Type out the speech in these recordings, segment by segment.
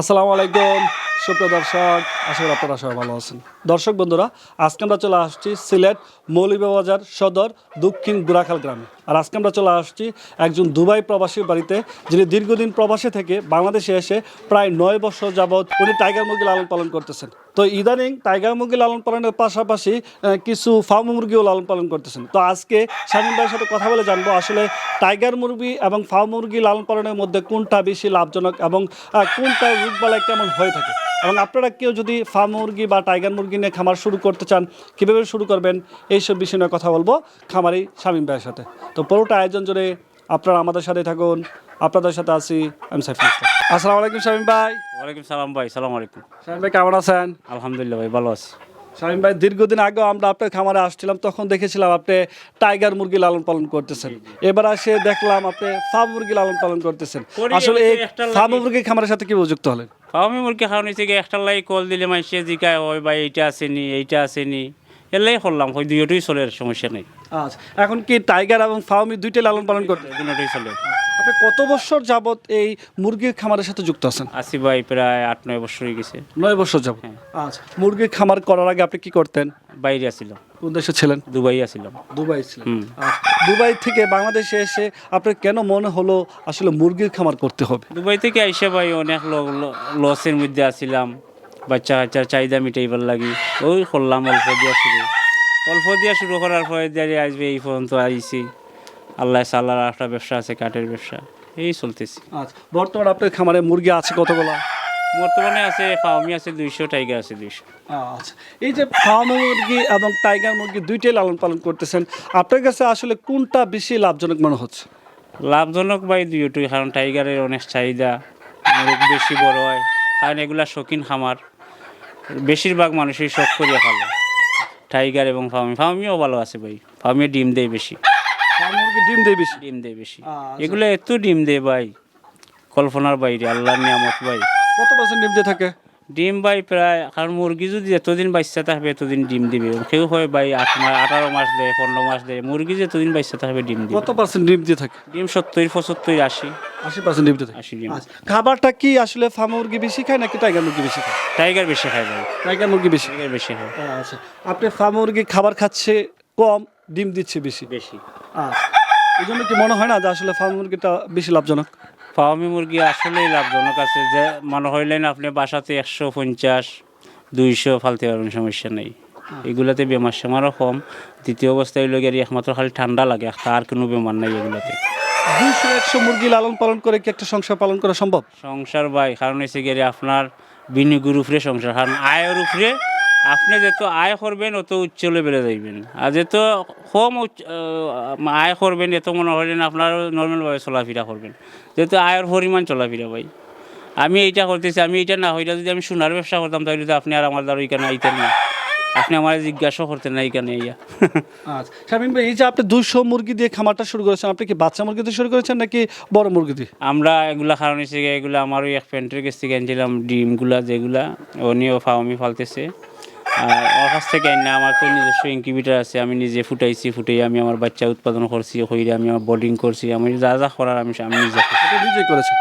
আসসালামু আলাইকুম। সুপ্রিয় দর্শক, আশা করি আপনারা সবাই ভালো আছেন। দর্শক বন্ধুরা, আজকে আমরা চলে আসছি সিলেট মৌলভীবাজার সদর দক্ষিণ বুড়াখাল গ্রামে। আর আজকে আমরা চলে আসছি একজন দুবাই প্রবাসীর বাড়িতে, যিনি দীর্ঘদিন প্রবাসে থেকে বাংলাদেশে এসে প্রায় নয় বছর যাবৎ উনি টাইগার মুরগি লালন পালন করতেছেন। তো ইদানিং টাইগার মুরগি লালন পালনের পাশাপাশি কিছু ফার্ম মুরগিও লালন পালন করতেছেন। তো আজকে স্বামীন ভাইয়ের সাথে কথা বলে জানব, আসলে টাইগার মুরগি এবং ফার্ম মুরগি লালন পালনের মধ্যে কোনটা বেশি লাভজনক এবং কোনটা রোগবালাই কেমন হয়ে থাকে? এবং আপনারা কেউ যদি ফার্ম মুরগি বা টাইগার মুরগি নিয়ে খামার শুরু করতে চান, কীভাবে শুরু করবেন? এইসব বিষয় নিয়ে কথা বলব খামারি শামীম ভাইয়ের সাথে। তো পুরোটা আয়োজন জুড়ে আপনারা আমাদের সাথে থাকুন। আপনাদের সাথে আছি আমি সাইফুল আসসালামু আলাইকুম শামীম ভাই। ওয়ালাইকুম সালাম ভাই সালাম আলাইকুম। ভাই কেমন আছেন? আলহামদুলিল্লাহ ভাই ভালো আছি। শামীম ভাই দীর্ঘদিন আমরা আপনার খামারে আসছিলাম তখন দেখেছিলাম আপনি টাইগার মুরগি লালন পালন করতেছেন। এবার এসে দেখলাম আপনি ফার্ম মুরগি লালন পালন করতেছেন। আসলে এই। ফার্ম মুরগি খামারের সাথে কি হলেন? ফার্মি মুরগি খাওয়ানি থেকে একটা লাই কল দিলে জিকায় ভাই এইটা আসেনি এইটা আসেনি। এলাই করলাম ওই দুইটাই চলে সমস্যা নেই। আচ্ছা এখন কি টাইগার এবং ফার্মি দুইটাই লালন পালন করতে দুটাই চলে। আপনি কত বছর যাবত এই মুরগির খামারের সাথে যুক্ত আছেন? আসি ভাই প্রায় আট নয় বছর হয়ে গেছে। নয় বছর যাবত আচ্ছা মুরগির খামার করার আগে আপনি কি করতেন? বাইরে আসিল কোন দেশে ছিলেন? দুবাই আসিলাম দুবাই ছিলেন। আচ্ছা, দুবাই থেকে বাংলাদেশে এসে আপনার কেন মনে হলো আসলে মুরগির খামার করতে হবে? দুবাই থেকে আইসে ভাই অনেক লোক লসের মধ্যে আসিলাম বাচ্চা কাচ্চার চাহিদা মিটাইবার লাগি। ওই করলাম অল্প দিয়া শুরু। অল্প দিয়া শুরু করার পরে দিয়ে আসবে এই পর্যন্ত আইসি আল্লাহ সাল্লাহর একটা ব্যবসা আছে কাঠের ব্যবসা। এই চলতেছি। আচ্ছা বর্তমানে আপনার খামারে মুরগি আছে কতগুলো? বর্তমানে আছে ফার্মি আছে দুইশো টাইগার আছে দুইশো। আচ্ছা এই যে ফার্ম মুরগি এবং টাইগার মুরগি দুইটাই লালন পালন করতেছেন আপনার কাছে আসলে কোনটা বেশি লাভজনক মনে হচ্ছে? লাভজনক ভাই দুইটোই কারণ টাইগারের অনেক চাহিদা মুরগ বেশি বড় হয় কারণ এগুলা শৌখিন খামার। বেশিরভাগ মানুষই শখ করিয়া খালো টাইগার এবং ফার্মি ফার্মিও ভালো আছে ভাই ফার্মিও ডিম দেয় বেশি। ফার্ম মুরগি ডিম দেয় বেশি। ডিম দেয় বেশি। আচ্ছা। এগুলো এত ডিম দেয় ভাই কল্পনার বাইরে আল্লাহর নিয়ামত ভাই। কত পার্সেন্ট ডিম দিয়ে থাকে? ডিম ভাই প্রায় কারণ মুরগি যদি এতদিন বাচ্চা থাকবে এতদিন ডিম দিবে। কেউ হয় ভাই আট মাস আঠারো মাস দেয় পনেরো মাস দেয় মুরগি যে এতদিন বাচ্চা থাকবে ডিম দিবে। কত পার্সেন্ট ডিম দিয়ে থাকে? ডিম সত্তর পঁচাত্তর আশি। আশি পার্সেন্ট ডিম দিয়ে থাকে। আশি ডিম। আচ্ছা, খাবারটা কি আসলে ফার্ম মুরগি বেশি খায় নাকি টাইগার মুরগি বেশি খায়? টাইগার বেশি খায় ভাই। টাইগার মুরগি বেশি টাইগার বেশি খায়। আচ্ছা। আপনি ফার্ম মুরগি খাবার খাচ্ছে কম ডিম দিচ্ছে বেশি। বেশি। এই জন্য কি মনে হয় না যে আসলে ফার্ম মুরগিটা বেশি লাভজনক? ফার্মি মুরগি আসলেই লাভজনক আছে যে মনে হইলেন আপনি বাসাতে একশো পঞ্চাশ দুইশো ফালতে পারবেন সমস্যা নেই। এগুলাতে বেমার সেমারও কম। দ্বিতীয় অবস্থায় হইল গিয়ে একমাত্র খালি ঠান্ডা লাগে আর কোনো বেমার নাই এগুলাতে। দুইশো একশো মুরগি লালন পালন করে কি একটা সংসার পালন করা সম্ভব? সংসার ভাই কারণ হচ্ছে গিয়ে আপনার বিনিয়োগের উপরে সংসার কারণ আয়ের উপরে আপনি যত আয় করবেন অত উচ্চ লেভেলে যাইবেন। আর যত কম উচ্চ- আয় করবেন এত মনে হলেন আপনার নর্মালভাবে চলাফেরা করবেন। যেহেতু আয়ের পরিমাণ চলাফেরা ভাই। আমি এইটা করতেছি আমি এইটা না হইলে যদি আমি সোনার ব্যবসা করতাম তাহলে তো আপনি আর আমার দ্বারা ওইখানে আইতেন না। আপনি আমার জিজ্ঞাসা করতেন না এইখানে ইয়া আচ্ছা শামিম ভাই এই যে আপনি দুইশো মুরগি দিয়ে খামারটা শুরু করেছেন আপনি কি বাচ্চা মুরগি দিয়ে শুরু করেছেন নাকি বড় মুরগি দিয়ে? আমরা এগুলা কারণ এগুলা আমার ওই এক ফ্রেন্ডের কাছ থেকে আনছিলাম ডিমগুলা যেগুলা উনিও ফার্মি ফালতেছে। আর ওর কাছ থেকে না আমার তো নিজস্ব ইনকিউবেটার আছে আমি নিজে ফুটাইছি ফুটাই আমি আমার বাচ্চা উৎপাদন করছি হইরে আমি আমার বোর্ডিং করছি আমি যা যা করার আমি আমি নিজে করছি, নিজে করেছি।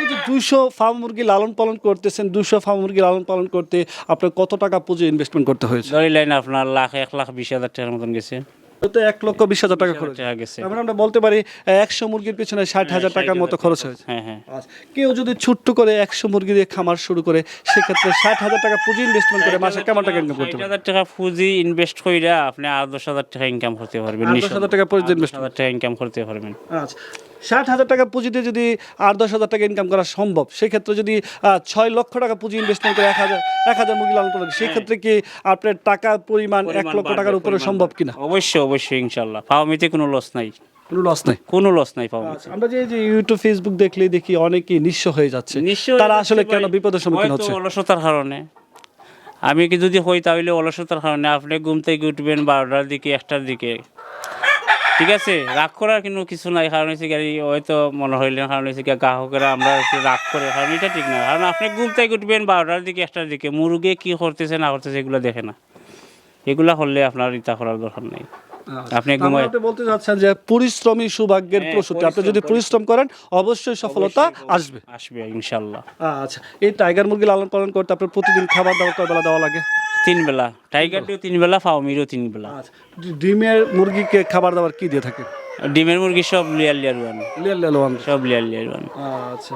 এই যে দুইশো ফার্ম মুরগি লালন পালন করতেছেন দুশো ফার্ম মুরগি লালন পালন করতে আপনার কত টাকা পুঁজি ইনভেস্টমেন্ট করতে হয়েছে? ধরিলেন আপনার লাখ এক লাখ বিশ হাজার টাকার মতন গেছে। তো এক লক্ষ বিশ হাজার টাকা খরচ। হয়ে গেছে। তারপরে আমরা বলতে পারি একশো মুরগির পিছনে ষাট হাজার টাকার মতো খরচ হয়েছে। হ্যাঁ হ্যাঁ। আচ্ছা, কেউ যদি ছোট্ট করে একশো মুরগি দিয়ে খামার শুরু করে সেক্ষেত্রে ষাট হাজার টাকা পুঁজি ইনভেস্টমেন্ট করে মাসে কেমন টাকা ইনকাম করতে হাজার টাকা পুঁজি ইনভেস্ট কইরা আপনি আট দশ হাজার টাকা ইনকাম করতে পারবেন দশ হাজার টাকা পুঁজি ইনভেস্ট হাজার টাকা ইনকাম করতে পারবেন। আচ্ছা ষাট হাজার টাকা পুঁজিতে যদি আট দশ হাজার টাকা ইনকাম করা সম্ভব সেক্ষেত্রে যদি ছয় লক্ষ টাকা পুঁজি ইনভেস্টমেন্ট করে এক হাজার এক হাজার মুরগি লালন পালন সেক্ষেত্রে কি আপনার টাকার পরিমাণ এক লক্ষ টাকার উপরে সম্ভব কিনা? অবশ্যই অবশ্যই ইনশাল্লাহ ফার্মিতে কোনো লস নাই। কোনো লস নাই? কোনো লস নাই ফার্মিতে আচ্ছা, আমরা যে যে ইউটিউব ফেসবুক দেখলেই দেখি অনেকেই নিঃস্ব হয়ে যাচ্ছে। তারা আসলে কেন বিপদের সম্মুখীন হচ্ছে? অলসতার কারণে। আমি কি যদি হই তাহলে অলসতার কারণে। আপনি ঘুম থেকে উঠবেন বারোটার দিকে একটার দিকে। ঠিক আছে, রাগ করার কিন্তু কিছু নাই, কারণ হয়েছে গাড়ি হয়তো মনে হইলে কারণ গিয়ে গ্রাহকেরা আমরা একটু রাগ করে, কারণ এটা ঠিক না, কারণ আপনি ঘুম থেকে উঠবেন বারোটার দিকে, একটার দিকে, মুরুগে কি করতেছে, না করতেছে, এগুলো দেখে না। এগুলা হলে আপনার ইতা করার দরকার নেই। আপনি মানে ঘুমায় বলতে যে পরিশ্রমী সৌভাগ্যের হ্যাঁ, প্রসূতি। আপনি যদি পরিশ্রম করেন। অবশ্যই সফলতা আসবে। আসবে ইনশাল্লাহ আচ্ছা এই টাইগার মুরগি লালন পালন করতে আপনার প্রতিদিন খাবার দাবার কয় বেলা দেওয়া লাগে? তিন বেলা। টাইগারটিও তিন বেলা ফাউমিরও তিন বেলা। আচ্ছা ডিমের মুরগিকে খাবার দাবার কি দিয়ে থাকে? ডিমের মুরগি সব লিয়ার লিয়ার ওয়ান। লিয়াল লিয়াল ওয়ান। সব লিয়ার লিয়ার ওয়ান। আচ্ছা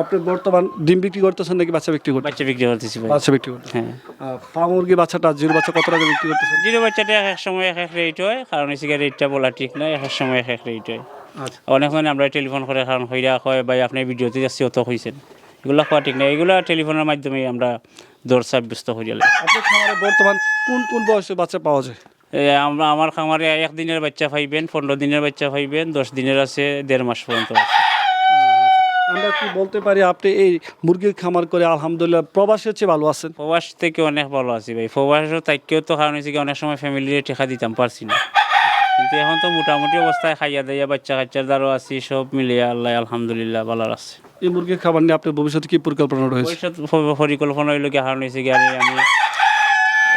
আপনি বর্তমান ডিম বিক্রি করতেছেন নাকি বাচ্চা বিক্রি করতেছেন? বাচ্চা বিক্রি করতেছি ভাই। বাচ্চা বিক্রি করতেছেন। হ্যাঁ। পা মুরগি বাচ্চাটা জিরো বাচ্চা কত টাকা বিক্রি করতেছেন? জিরো বাচ্চাটা এক এক সময় এক এক রেট হয় কারণ এসে রেটটা বলা ঠিক নয় এক এক সময় এক এক রেট হয়। আচ্ছা। অনেক সময় আমরা টেলিফোন করে কারণ হইরা হয় ভাই আপনি ভিডিওতে যাচ্ছি অত হয়েছেন এগুলো খাওয়া ঠিক নয়। এগুলো টেলিফোনের মাধ্যমে আমরা দর সাব্যস্ত হয়ে গেলে বর্তমান কোন কোন বয়সে বাচ্চা পাওয়া যায়? আমরা আমার খামারে এক দিনের বাচ্চা পাইবেন পনেরো দিনের বাচ্চা পাইবেন দশ দিনের আছে দেড় মাস পর্যন্ত আছে। আমরা কি বলতে পারি আপনি এই মুরগির খামার করে আলহামদুলিল্লাহ প্রবাসের চেয়ে ভালো আছেন? প্রবাস থেকে অনেক ভালো আছি ভাই। প্রবাসও তাইকেও তো কারণ হয়েছে কি অনেক সময় ফ্যামিলিরে টেকা দিতাম পারছি না। কিন্তু এখন তো মোটামুটি অবস্থায় খাইয়া দাইয়া বাচ্চা কাচ্চার দ্বারও আছি সব মিলিয়ে আল্লাহ আলহামদুলিল্লাহ ভালো আছে। এই মুরগির খাবার নিয়ে আপনার ভবিষ্যতে কি পরিকল্পনা রয়েছে? ভবিষ্যৎ পরিকল্পনা হইল কি কারণ হয়েছে আমি আমি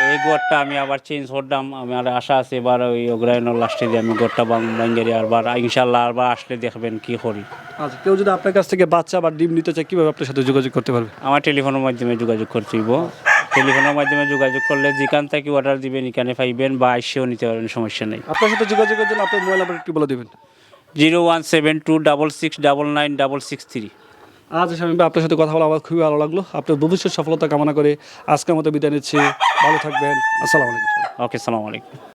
এই গড়টা আমি আবার চেঞ্জ করতাম আমার আশা আছে এবার ওই অগ্রায়ণের লাস্টে দিয়ে আমি গড়টা বাঙ্গারি আরবার ইনশাল্লাহ আরবার আসলে দেখবেন কি করি। আচ্ছা কেউ যদি আপনার কাছ থেকে বাচ্চা বা ডিম নিতে চায় কীভাবে আপনার সাথে যোগাযোগ করতে পারবে? আমার টেলিফোনের মাধ্যমে যোগাযোগ করতে হইব। টেলিফোনের মাধ্যমে যোগাযোগ করলে যেখান থেকে অর্ডার দিবেন এখানে পাইবেন বা আইসেও নিতে পারবেন সমস্যা নেই। আপনার সাথে যোগাযোগের জন্য আপনার মোবাইল নাম্বার একটু বলে দেবেন। Zero one seven two double six double nine double six three. আজ ভাই আপনার সাথে কথা বলা আমার খুবই ভালো লাগল। আপনার ভবিষ্যৎ সফলতা কামনা করে আজকের মতো বিদায় নিচ্ছি। ভালো থাকবেন। আসসালামু আলাইকুম ওকে, সালাম আলাইকুম।